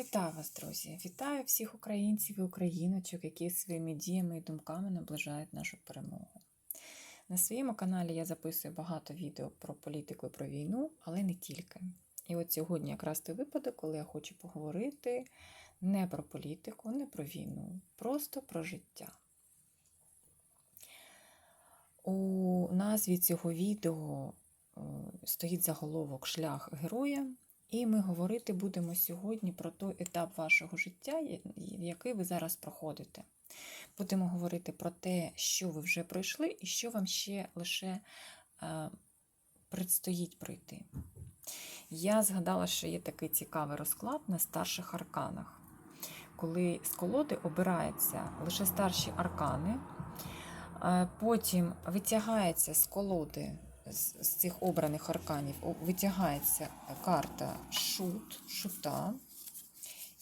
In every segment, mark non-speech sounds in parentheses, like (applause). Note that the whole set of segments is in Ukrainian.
Вітаю вас, друзі! Вітаю всіх українців і україночок, які своїми діями і думками наближають нашу перемогу. На своєму каналі я записую багато відео про політику і про війну, але не тільки. І от сьогодні якраз той випадок, коли я хочу поговорити не про політику, не про війну, просто про життя. У назві цього відео е, стоїть заголовок Шлях героя. І ми говорити будемо сьогодні про той етап вашого життя, який ви зараз проходите. Будемо говорити про те, що ви вже пройшли, і що вам ще лише е, предстоїть пройти. Я згадала, що є такий цікавий розклад на старших арканах, коли з колоди обираються лише старші аркани, е, потім витягається з колоди з цих обраних арканів витягається карта шут, шута.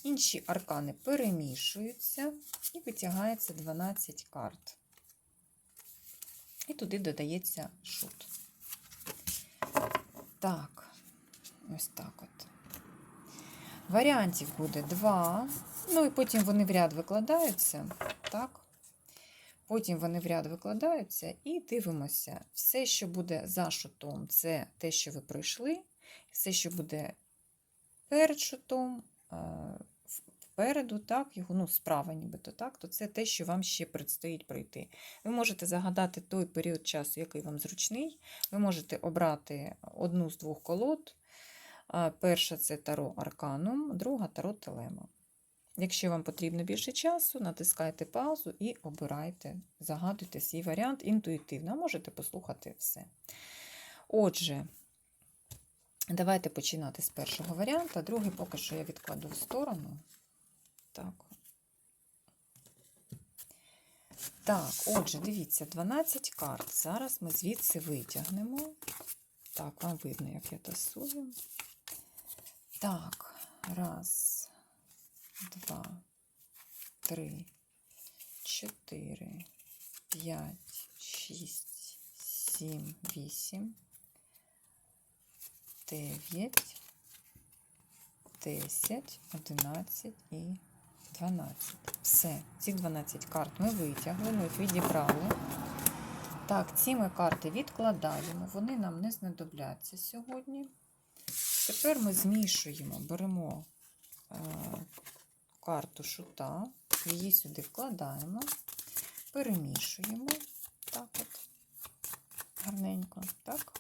Інші аркани перемішуються і витягається 12 карт. І туди додається шут. Так, ось так от. Варіантів буде два. Ну і потім вони в ряд викладаються. Так. Потім вони в ряд викладаються і дивимося. Все, що буде за шутом, це те, що ви пройшли. Все, що буде перед шутом, впереду, так, його, ну, справа, нібито так, то це те, що вам ще предстоїть пройти. Ви можете загадати той період часу, який вам зручний. Ви можете обрати одну з двох колод. Перша це таро Арканум, друга таро Телема. Якщо вам потрібно більше часу, натискайте паузу і обирайте, загадуйте свій варіант інтуїтивно, можете послухати все. Отже, давайте починати з першого варіанту, другий поки що я відкладу в сторону. Так. Так, отже, дивіться, 12 карт. Зараз ми звідси витягнемо. Так, вам видно, як я тасую. Так, раз два, три, чотири, п'ять, шість, сім, вісім, дев'ять, десять, одинадцять і дванадцять. Все, ці 12 карт ми витягли, ми їх відібрали. Так, ці ми карти відкладаємо, вони нам не знадобляться сьогодні. Тепер ми змішуємо, беремо е, карту шута, її сюди вкладаємо, перемішуємо так от, гарненько, так,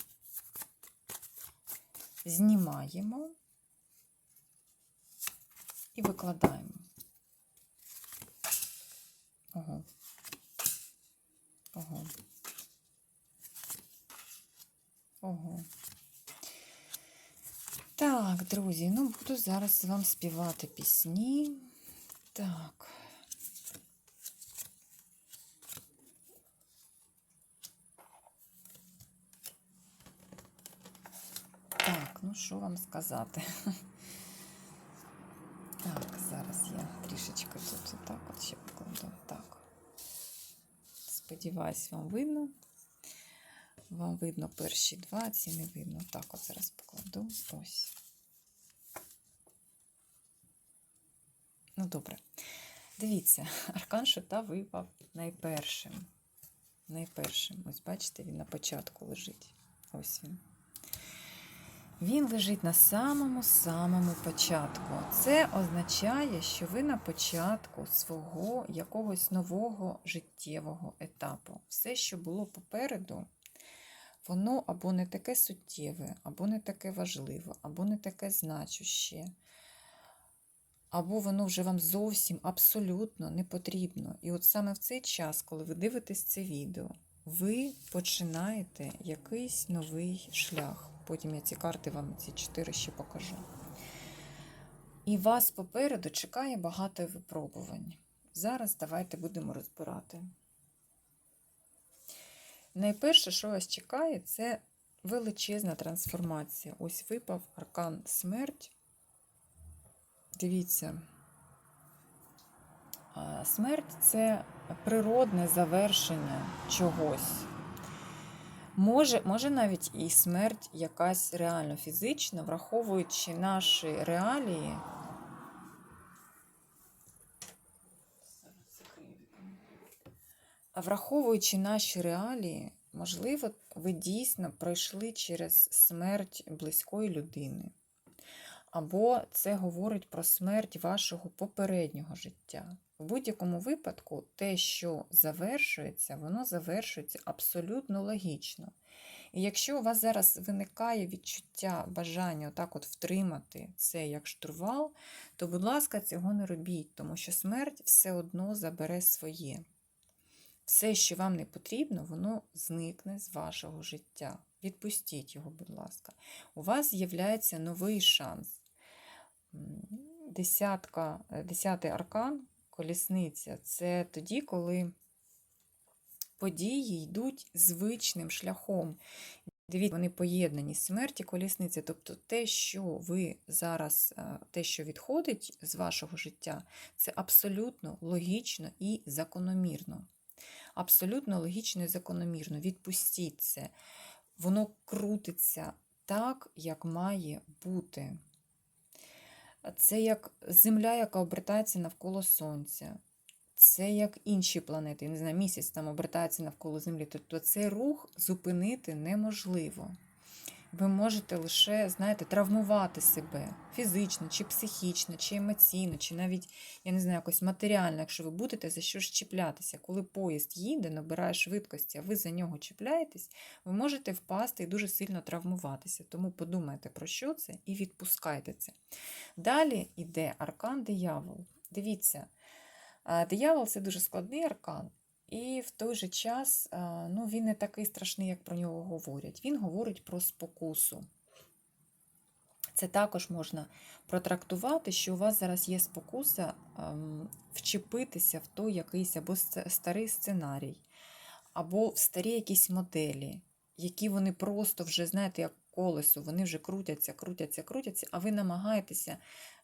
знімаємо і викладаємо. Ого. Ого. Ого. Так, друзі, ну буду зараз вам співати пісні. Так. Так, ну що вам сказати? (laughs) Так, зараз я трішечки тут отак от ще покладу. Так. Сподіваюсь, вам видно. Вам видно перші два, ці не видно. Так, от зараз покладу. Ось. Ну, добре. Дивіться, (laughs) аркан шута випав найпершим. Найпершим. Ось, бачите, він на початку лежить. Ось він. Він лежить на самому-самому початку. Це означає, що ви на початку свого якогось нового життєвого етапу. Все, що було попереду, воно або не таке суттєве, або не таке важливе, або не таке значуще або воно вже вам зовсім абсолютно не потрібно. І от саме в цей час, коли ви дивитесь це відео, ви починаєте якийсь новий шлях. Потім я ці карти вам ці чотири ще покажу. І вас попереду чекає багато випробувань. Зараз давайте будемо розбирати. Найперше, що вас чекає, це величезна трансформація. Ось випав аркан смерть дивіться, смерть це природне завершення чогось. Може, може навіть і смерть якась реально фізична, враховуючи наші реалії. Враховуючи наші реалії, можливо, ви дійсно пройшли через смерть близької людини. Або це говорить про смерть вашого попереднього життя. В будь-якому випадку, те, що завершується, воно завершується абсолютно логічно. І якщо у вас зараз виникає відчуття, бажання отак от втримати це як штурвал, то, будь ласка, цього не робіть, тому що смерть все одно забере своє. Все, що вам не потрібно, воно зникне з вашого життя. Відпустіть його, будь ласка. У вас з'являється новий шанс. Десятка, е, десятий аркан, колісниця це тоді, коли події йдуть звичним шляхом. Дивіться, вони поєднані смерті колісниці. Тобто те, що ви зараз, е, те, що відходить з вашого життя, це абсолютно логічно і закономірно. Абсолютно логічно і закономірно. Відпустіть це. Воно крутиться так, як має бути. Це як земля, яка обертається навколо Сонця. Це як інші планети, я не знаю, місяць там обертається навколо Землі. Тобто цей рух зупинити неможливо. Ви можете лише, знаєте, травмувати себе фізично, чи психічно, чи емоційно, чи навіть, я не знаю, якось матеріально, якщо ви будете за щось чіплятися. Коли поїзд їде, набирає швидкості, а ви за нього чіпляєтесь, ви можете впасти і дуже сильно травмуватися. Тому подумайте про що це і відпускайте це. Далі йде аркан диявол. Дивіться, диявол це дуже складний аркан. І в той же час ну, він не такий страшний, як про нього говорять. Він говорить про спокусу. Це також можна протрактувати, що у вас зараз є спокуса ем, вчепитися в той якийсь або старий сценарій, або в старі якісь моделі, які вони просто вже, знаєте, як колесо, вони вже крутяться, крутяться, крутяться, а ви намагаєтеся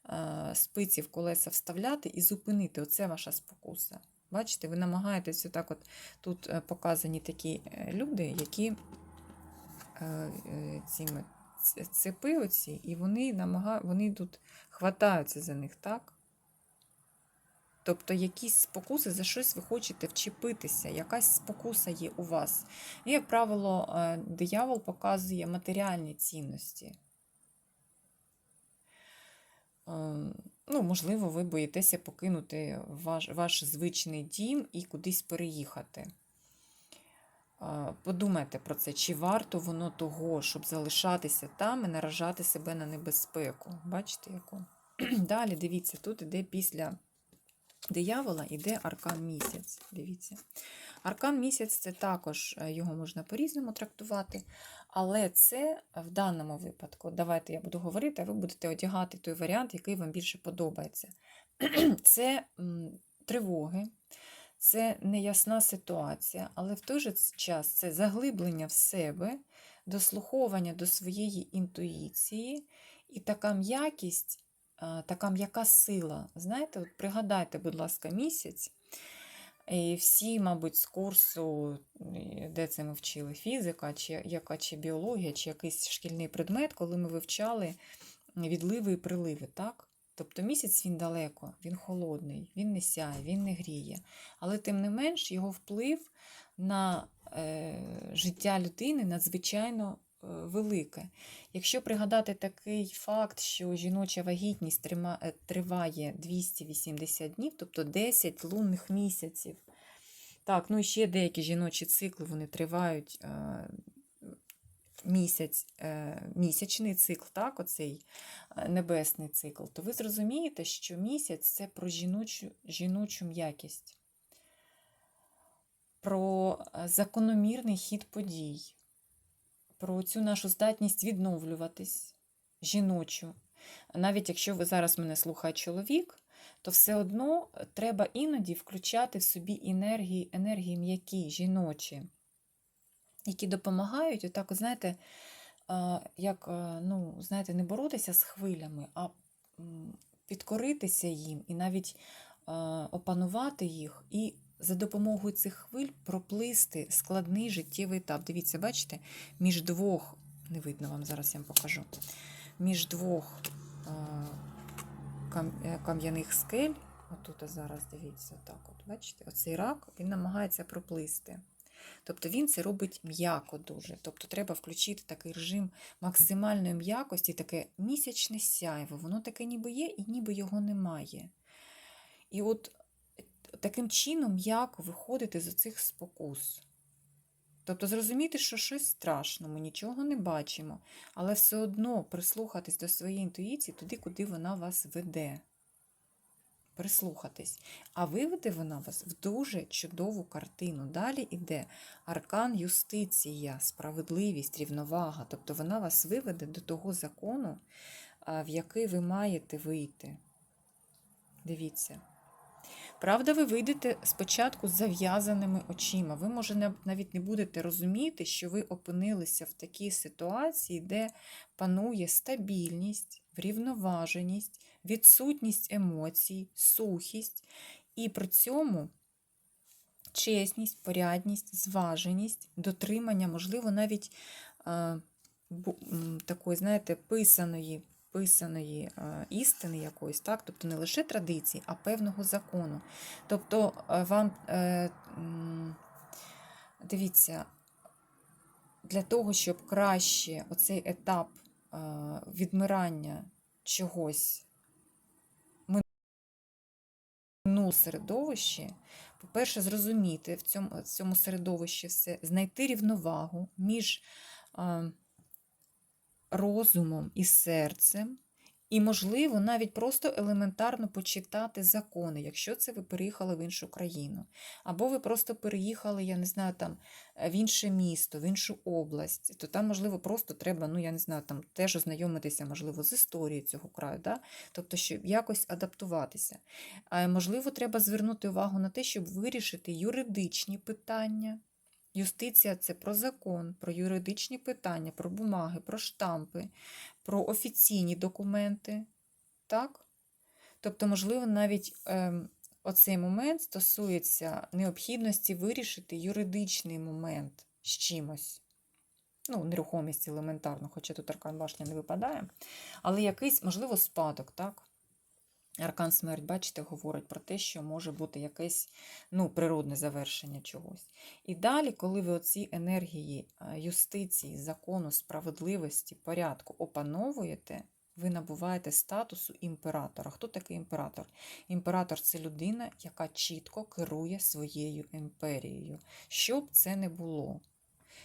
е, спиці в колеса вставляти і зупинити. Оце ваша спокуса. Бачите, ви намагаєтесь отак от тут е, показані такі е, люди, які е, цими цепи оці, і вони намага... вони тут хватаються за них, так? Тобто якісь спокуси, за щось ви хочете вчепитися, якась спокуса є у вас. І, як правило, диявол показує матеріальні цінності. Ну, можливо, ви боїтеся покинути ваш, ваш звичний дім і кудись переїхати. Подумайте про це, чи варто воно того, щоб залишатися там і наражати себе на небезпеку. Бачите, яку? (clears throat) Далі дивіться, тут іде після диявола іде аркан місяць. Дивіться. Аркан місяць це також е, його можна по-різному трактувати, але це в даному випадку, давайте я буду говорити, а ви будете одягати той варіант, який вам більше подобається. (clears throat) Це тривоги, це неясна ситуація, але в той же час це заглиблення в себе, дослуховування до своєї інтуїції і така м'якість, така м'яка сила. Знаєте, от пригадайте, будь ласка, місяць. І всі, мабуть, з курсу, де це ми вчили, фізика, чи яка чи біологія, чи якийсь шкільний предмет, коли ми вивчали відливи і приливи, так? Тобто місяць він далеко, він холодний, він не сяє, він не гріє. Але тим не менш його вплив на е, життя людини надзвичайно велике. Якщо пригадати такий факт, що жіноча вагітність е, триває 280 днів, тобто 10 лунних місяців. Так, ну ще деякі жіночі цикли вони тривають е, місяць, е, місячний цикл, так, оцей е, небесний цикл, то ви зрозумієте, що місяць це про жіночу, жіночу м'якість, про е, закономірний хід подій, про цю нашу здатність відновлюватись жіночу. Навіть якщо ви зараз мене слухає чоловік, то все одно треба іноді включати в собі енергії, енергії м'які, жіночі, які допомагають, отак, от, знаєте, як, ну, знаєте, не боротися з хвилями, а підкоритися їм і навіть опанувати їх, і за допомогою цих хвиль проплисти складний життєвий етап. Дивіться, бачите, між двох, не видно вам, зараз я вам покажу, між двох е, кам'яних скель Отут зараз дивіться, так от, бачите, оцей рак він намагається проплисти. Тобто він це робить м'яко дуже. Тобто треба включити такий режим максимальної м'якості, таке місячне сяйво. Воно таке ніби є, і ніби його немає. І от таким чином м'яко виходити з цих спокус. Тобто зрозуміти, що щось страшно, ми нічого не бачимо, але все одно прислухатись до своєї інтуїції туди, куди вона вас веде. Прислухатись. А виведе вона вас в дуже чудову картину. Далі йде аркан юстиція, справедливість, рівновага. Тобто вона вас виведе до того закону, в який ви маєте вийти. Дивіться. Правда, ви вийдете спочатку з зав'язаними очима. Ви, може, навіть не будете розуміти, що ви опинилися в такій ситуації, де панує стабільність, врівноваженість, відсутність емоцій, сухість, і при цьому чесність, порядність, зваженість, дотримання, можливо, навіть е, такої, знаєте, писаної, писаної е, істини якоїсь, так? тобто не лише традиції, а певного закону. Тобто е, вам е, дивіться, для того, щоб краще оцей етап відмирання чогось минулого середовищі, по-перше, зрозуміти в цьому, в цьому середовищі все, знайти рівновагу між розумом і серцем, і, можливо, навіть просто елементарно почитати закони, якщо це ви переїхали в іншу країну. Або ви просто переїхали, я не знаю, там е, в інше місто, в іншу область, то там, можливо, просто треба, ну, я не знаю, там теж ознайомитися, можливо, з історією цього краю, да? тобто, щоб якось адаптуватися. А можливо, треба звернути увагу на те, щоб вирішити юридичні питання. Юстиція це про закон, про юридичні питання, про бумаги, про штампи, про офіційні документи. Так? Тобто, можливо, навіть ем, оцей момент стосується необхідності вирішити юридичний момент з чимось. Ну, нерухомість елементарно, хоча тут аркан башня не випадає, але якийсь, можливо, спадок, так? Аркан смерть, бачите, говорить про те, що може бути якесь ну, природне завершення чогось. І далі, коли ви оці енергії е, юстиції, закону, справедливості, порядку опановуєте, ви набуваєте статусу імператора. Хто такий імператор? Імператор це людина, яка чітко керує своєю імперією. Що б це не було.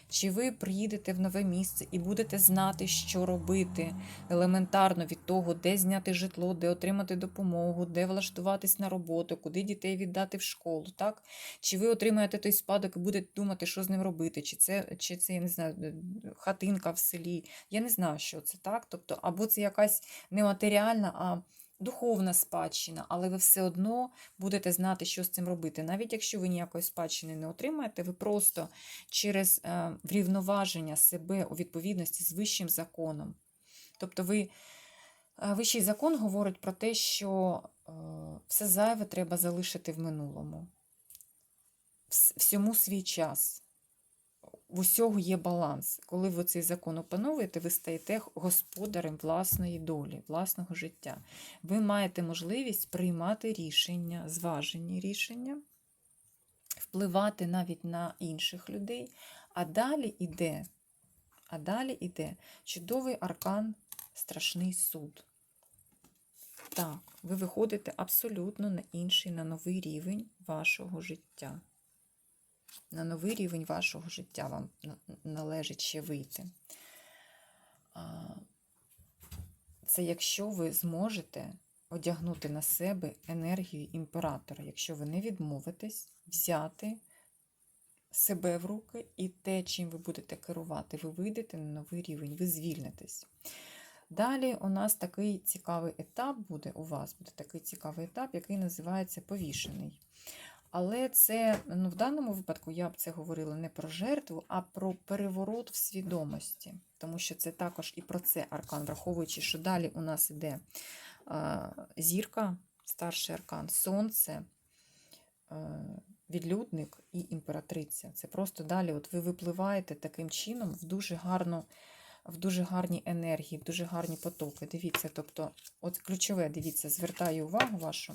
Чи ви приїдете в нове місце і будете знати, що робити елементарно від того, де зняти житло, де отримати допомогу, де влаштуватись на роботу, куди дітей віддати в школу, так? Чи ви отримаєте той спадок і будете думати, що з ним робити, чи це, чи це я не знаю, е, хатинка в селі. Я не знаю, що це так. Тобто, або це якась не матеріальна, а духовна спадщина, але ви все одно будете знати, що з цим робити. Навіть якщо ви ніякої спадщини не отримаєте, ви просто через е, врівноваження себе у відповідності з вищим законом. Тобто, ви, е, вищий закон говорить про те, що е, все зайве треба залишити в минулому. Всьому свій час. В усього є баланс. Коли ви цей закон опановуєте, ви стаєте господарем власної долі, власного життя. Ви маєте можливість приймати рішення, зважені рішення, впливати навіть на інших людей. А далі іде, а далі іде чудовий аркан, страшний суд. Так, ви виходите абсолютно на інший, на новий рівень вашого життя. На новий рівень вашого життя вам належить ще вийти. Це якщо ви зможете одягнути на себе енергію імператора, якщо ви не відмовитесь взяти себе в руки і те, чим ви будете керувати, ви вийдете на новий рівень, ви звільнитесь. Далі у нас такий цікавий етап буде у вас, буде такий цікавий етап, який називається повішений. Але це ну, в даному випадку я б це говорила не про жертву, а про переворот в свідомості. Тому що це також і про це аркан, враховуючи, що далі у нас іде зірка, старший аркан, сонце, відлюдник і імператриця. Це просто далі от ви випливаєте таким чином в дуже гарну. В дуже гарні енергії, в дуже гарні потоки. Дивіться, тобто, от ключове, дивіться, звертаю увагу вашу.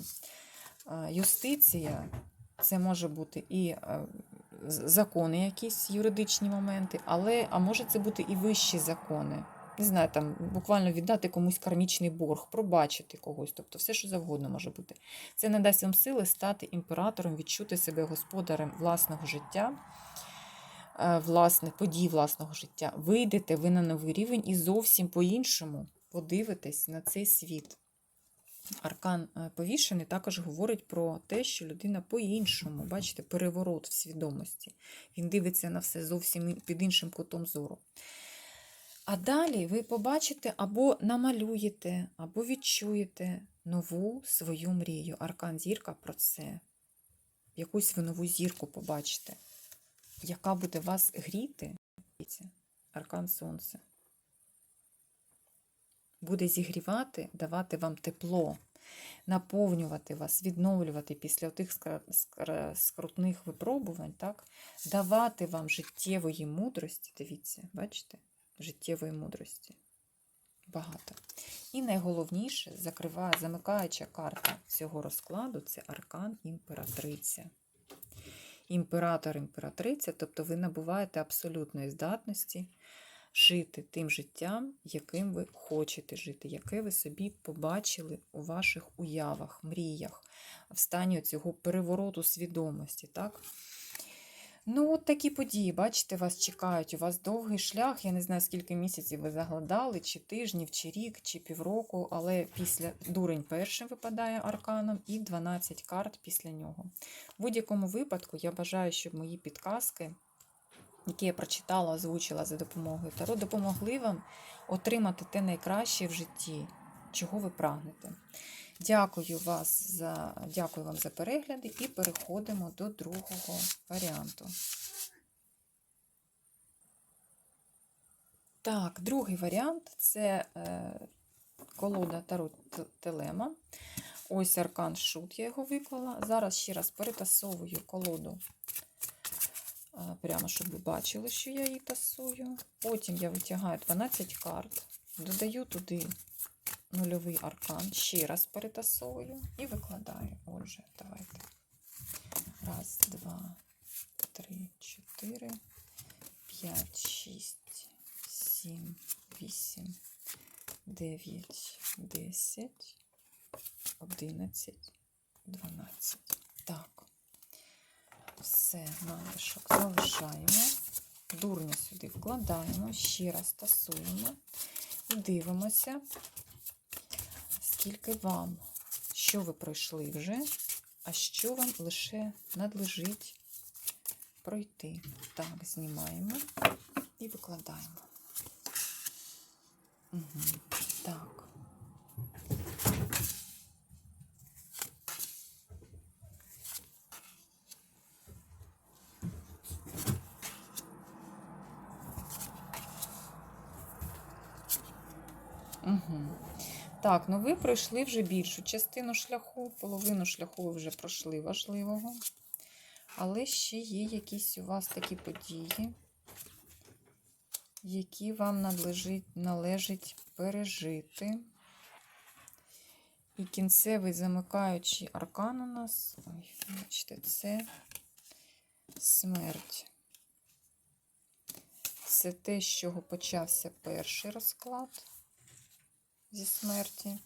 юстиція, це може бути і е, закони, якісь юридичні моменти, але а може це бути і вищі закони. Не знаю, там буквально віддати комусь кармічний борг, пробачити когось, тобто все, що завгодно може бути. Це надасть вам сили стати імператором, відчути себе господарем власного життя, е, власне, подій власного життя. Вийдете ви на новий рівень і зовсім по-іншому подивитесь на цей світ. Аркан е, повішений також говорить про те, що людина по-іншому, бачите, переворот в свідомості. Він дивиться на все зовсім під іншим кутом зору. А далі ви побачите або намалюєте, або відчуєте нову свою мрію. Аркан зірка про це. Якусь ви нову зірку побачите, яка буде вас гріти. Аркан сонце. Буде зігрівати, давати вам тепло, наповнювати вас, відновлювати після тих скрутних випробувань, так? давати вам життєвої мудрості. Дивіться, бачите? Життєвої мудрості. Багато. І найголовніше, закриває, замикаюча карта цього розкладу це аркан імператриця. Імператор, імператриця, тобто ви набуваєте абсолютної здатності жити тим життям, яким ви хочете жити, яке ви собі побачили у ваших уявах, мріях, в стані цього перевороту свідомості. так? Ну, от такі події, бачите, вас чекають. У вас довгий шлях. Я не знаю, скільки місяців ви загладали, чи тижнів, чи рік, чи півроку, але після дурень першим випадає арканом і 12 карт після нього. В будь-якому випадку я бажаю, щоб мої підказки, які я прочитала, озвучила за допомогою Таро, допомогли вам отримати те найкраще в житті, чого ви прагнете. Дякую, вас за, дякую вам за перегляди і переходимо до другого варіанту. Так, другий варіант це е, колода Таро Телема. Ось аркан Шут, я його виклала. Зараз ще раз перетасовую колоду, прямо щоб ви бачили, що я її тасую. Потім я витягаю 12 карт, додаю туди нульовий аркан, ще раз перетасовую і викладаю. Отже, давайте. Раз, два, три, чотири, п'ять, шість, сім, вісім, дев'ять, десять, одинадцять, дванадцять. Так. Все, налишок залишаємо. Дурня сюди вкладаємо, ще раз тасуємо і дивимося, скільки вам, що ви пройшли вже, а що вам лише надлежить пройти. Так, знімаємо і викладаємо. Угу. Так. Угу. Так, ну ви пройшли вже більшу частину шляху, половину шляху ви вже пройшли важливого. Але ще є якісь у вас такі події, які вам належить, належить пережити. І кінцевий замикаючий аркан у нас, ой, бачите, це смерть. Це те, з чого почався перший розклад зі смерті.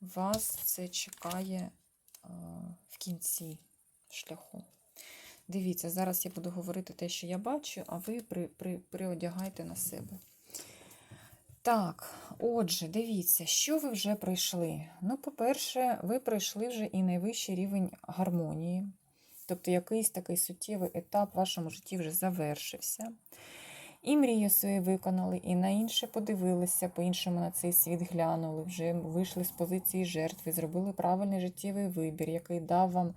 Вас це чекає е, в кінці шляху. Дивіться, зараз я буду говорити те, що я бачу, а ви при, при, приодягайте на себе. Так, отже, дивіться, що ви вже пройшли. Ну, по-перше, ви пройшли вже і найвищий рівень гармонії. Тобто якийсь такий суттєвий етап в вашому житті вже завершився. І мрію свої виконали, і на інше подивилися, по-іншому на цей світ глянули, вже вийшли з позиції жертви, зробили правильний життєвий вибір, який дав вам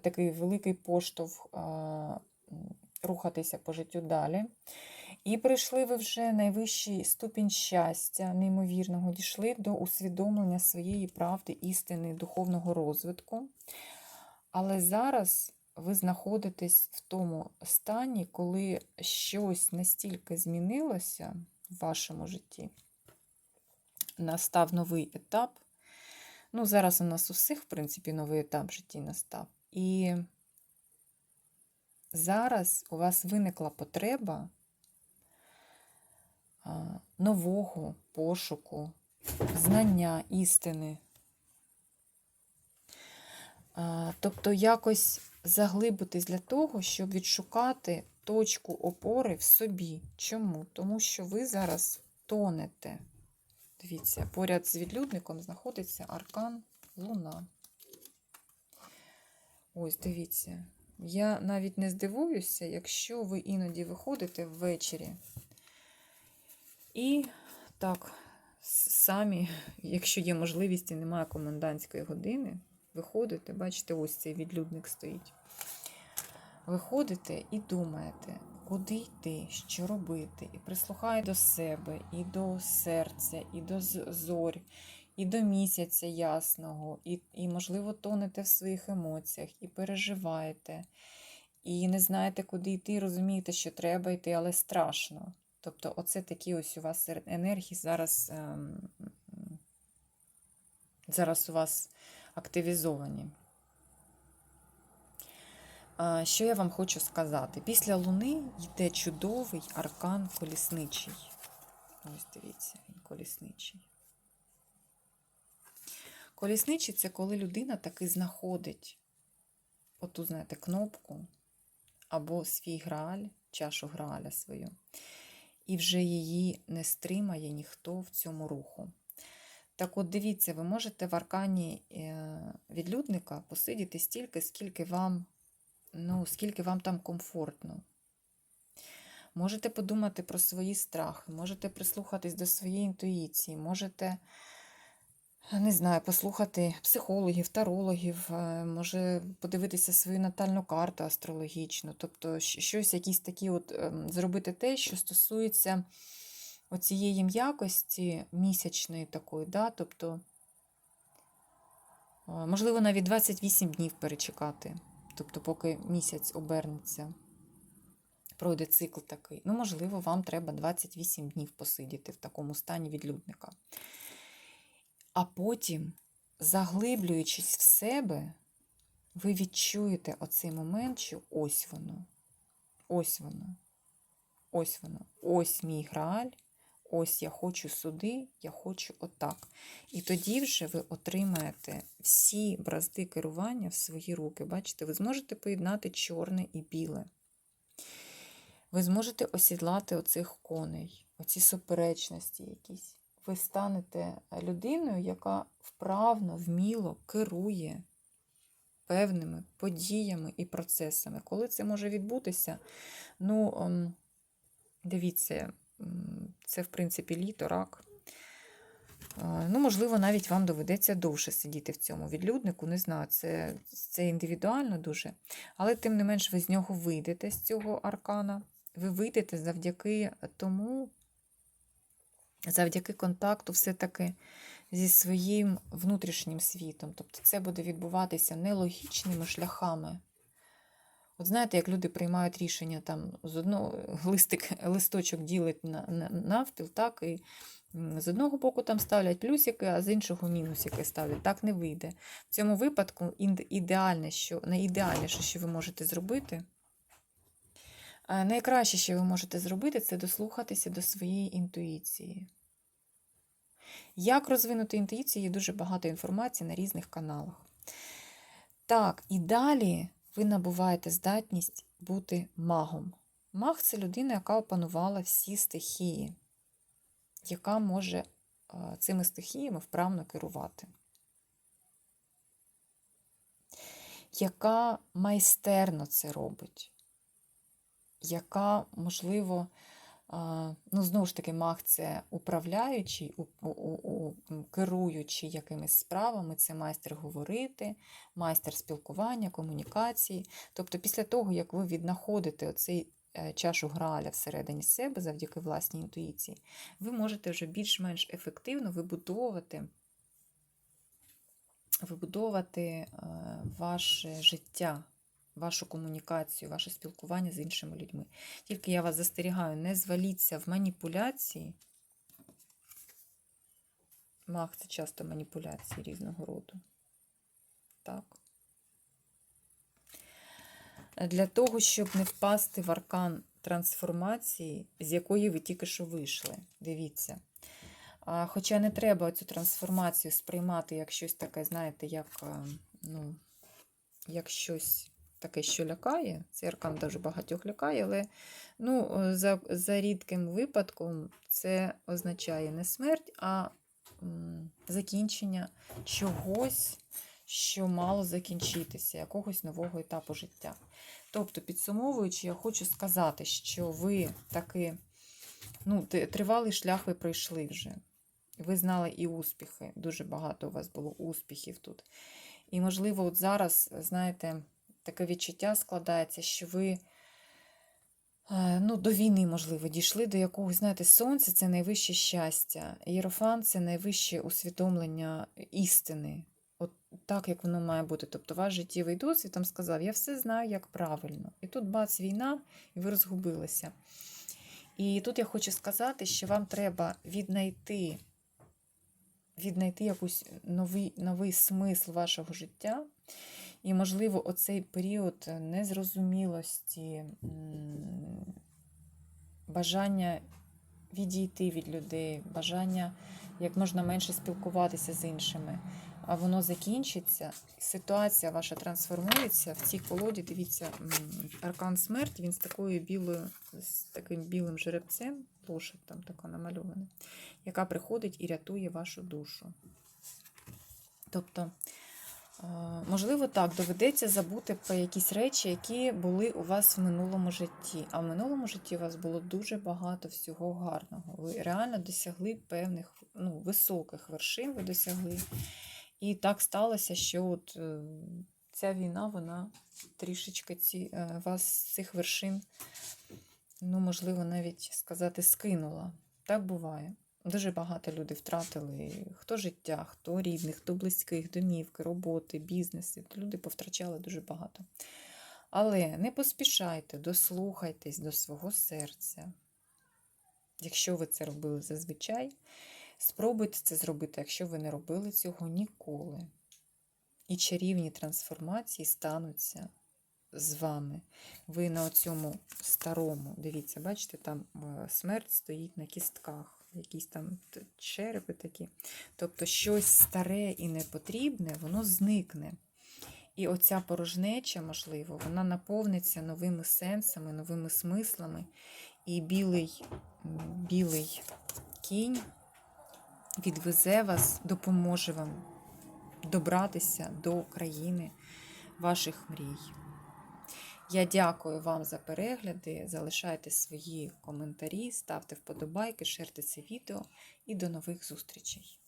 такий великий поштовх рухатися по життю далі. І прийшли ви вже найвищий ступінь щастя, неймовірного, дійшли до усвідомлення своєї правди, істини, духовного розвитку. Але зараз ви знаходитесь в тому стані, коли щось настільки змінилося в вашому житті, настав новий етап. Ну, зараз у нас у всіх, в принципі, новий етап в житті настав. І зараз у вас виникла потреба нового пошуку, знання істини. Тобто якось заглибитись для того, щоб відшукати точку опори в собі. Чому? Тому що ви зараз тонете. Дивіться, поряд з відлюдником знаходиться аркан Луна. Ось, дивіться. Я навіть не здивуюся, якщо ви іноді виходите ввечері. І так, самі, (laughs) якщо є можливість і немає комендантської години, виходите, бачите, ось цей відлюдник стоїть. Виходите і думаєте, куди йти, що робити, і прислухаєте до себе, і до серця, і до зорь, і до місяця ясного, і, і можливо, тонете в своїх емоціях, і переживаєте, і не знаєте, куди йти, і розумієте, що треба йти, але страшно. Тобто, оце такі ось у вас енергії зараз, ем, зараз у вас активізовані. Що я вам хочу сказати? Після Луни йде чудовий аркан колісничий. Ось дивіться, він колісничий. Колісничий це коли людина таки знаходить оту, знаєте, кнопку або свій грааль, чашу грааля свою, і вже її не стримає ніхто в цьому руху. Так от дивіться, ви можете в аркані е, відлюдника посидіти стільки, скільки вам ну, скільки вам там комфортно. Можете подумати про свої страхи, можете прислухатись до своєї інтуїції, можете, не знаю, послухати психологів, тарологів, е, може подивитися свою натальну карту астрологічну, тобто щось, якісь такі от, ем, зробити те, що стосується оцієї м'якості місячної такої, да? тобто, е, можливо, навіть 28 днів перечекати. Тобто, поки місяць обернеться, пройде цикл такий. Ну, можливо, вам треба 28 днів посидіти в такому стані відлюдника. А потім, заглиблюючись в себе, ви відчуєте оцей момент, що ось воно, ось воно, ось воно, ось мій грааль, ось я хочу сюди, я хочу отак. І тоді вже ви отримаєте всі бразди керування в свої руки. Бачите, ви зможете поєднати чорне і біле. Ви зможете осідлати оцих коней, оці суперечності якісь. Ви станете людиною, яка вправно, вміло керує певними подіями і процесами. Коли це може відбутися, ну, ем, дивіться, це, в принципі, літо, рак. Е, Ну, можливо, навіть вам доведеться довше сидіти в цьому відлюднику. Не знаю, це, це індивідуально дуже. Але тим не менш, ви з нього вийдете з цього аркана. Ви вийдете завдяки тому, завдяки контакту, все-таки зі своїм внутрішнім світом. Тобто це буде відбуватися нелогічними шляхами. От знаєте, як люди приймають рішення там з одного (laughs) листик, листочок ділить на, на навпіл, так, і з одного боку там ставлять плюсики, а з іншого мінусики ставлять. Так не вийде. В цьому випадку ідеальне, що, найідеальніше, що ви можете зробити, найкраще, що ви можете зробити, це дослухатися до своєї інтуїції. Як розвинути інтуїцію, є дуже багато інформації на різних каналах. Так, і далі ви набуваєте здатність бути магом. Маг це людина, яка опанувала всі стихії, яка може е, цими стихіями вправно керувати, яка майстерно це робить, яка, можливо, Ну, знову ж таки, маг це управляючий, у, у, у, керуючий якимись справами, це майстер говорити, майстер спілкування, комунікації. Тобто, після того, як ви віднаходите оцей е, чашу граля всередині себе завдяки власній інтуїції, ви можете вже більш-менш ефективно вибудовувати, вибудовувати е, ваше життя. Вашу комунікацію, ваше спілкування з іншими людьми. Тільки я вас застерігаю, не зваліться в маніпуляції, Маг це часто маніпуляції різного роду. Так. Для того, щоб не впасти в аркан трансформації, з якої ви тільки що вийшли. Дивіться. Хоча не треба цю трансформацію сприймати як щось таке, знаєте, як, е, ну, як щось таке, що лякає. Цей аркан дуже багатьох лякає, але ну, е, за, за рідким випадком це означає не смерть, а м, закінчення чогось, що мало закінчитися, якогось нового етапу життя. Тобто, підсумовуючи, я хочу сказати, що ви таки ну, тривалий шлях ви пройшли вже. Ви знали і успіхи. Дуже багато у вас було успіхів тут. І, можливо, от зараз, знаєте, таке відчуття складається, що ви е, ну, до війни, можливо, дійшли до якогось, знаєте, сонце це найвище щастя. Єрофан це найвище усвідомлення істини. От так, як воно має бути. Тобто, ваш життєвий досвід там сказав, я все знаю, як правильно. І тут бац, війна, і ви розгубилися. І тут я хочу сказати, що вам треба віднайти, віднайти якийсь новий, новий смисл вашого життя. І, можливо, оцей період незрозумілості, бажання відійти від людей, бажання як можна менше спілкуватися з іншими. А воно закінчиться, ситуація ваша трансформується. В цій колоді, дивіться, аркан смерть, він з такою білою, з таким білим жеребцем, лошадь там така намальована, яка приходить і рятує вашу душу. Тобто, е, можливо, так, доведеться забути про якісь речі, які були у вас в минулому житті. А в минулому житті у вас було дуже багато всього гарного. Ви реально досягли певних ну, високих вершин, ви досягли. І так сталося, що от е, ця війна, вона трішечки ці, е, вас з цих вершин, ну, можливо, навіть сказати, скинула. Так буває. Дуже багато людей втратили хто життя, хто рідних, хто близьких, домівки, роботи, бізнеси. Люди повтрачали дуже багато. Але не поспішайте, дослухайтесь до свого серця. Якщо ви це робили зазвичай, спробуйте це зробити, якщо ви не робили цього ніколи. І чарівні трансформації стануться з вами. Ви на цьому старому, дивіться, бачите, там е, смерть стоїть на кістках якісь там черепи такі. Тобто щось старе і непотрібне, воно зникне. І оця порожнеча, можливо, вона наповниться новими сенсами, новими смислами. І білий, білий кінь відвезе вас, допоможе вам добратися до країни ваших мрій. Я дякую вам за перегляди. Залишайте свої коментарі, ставте вподобайки, шерте це відео і до нових зустрічей.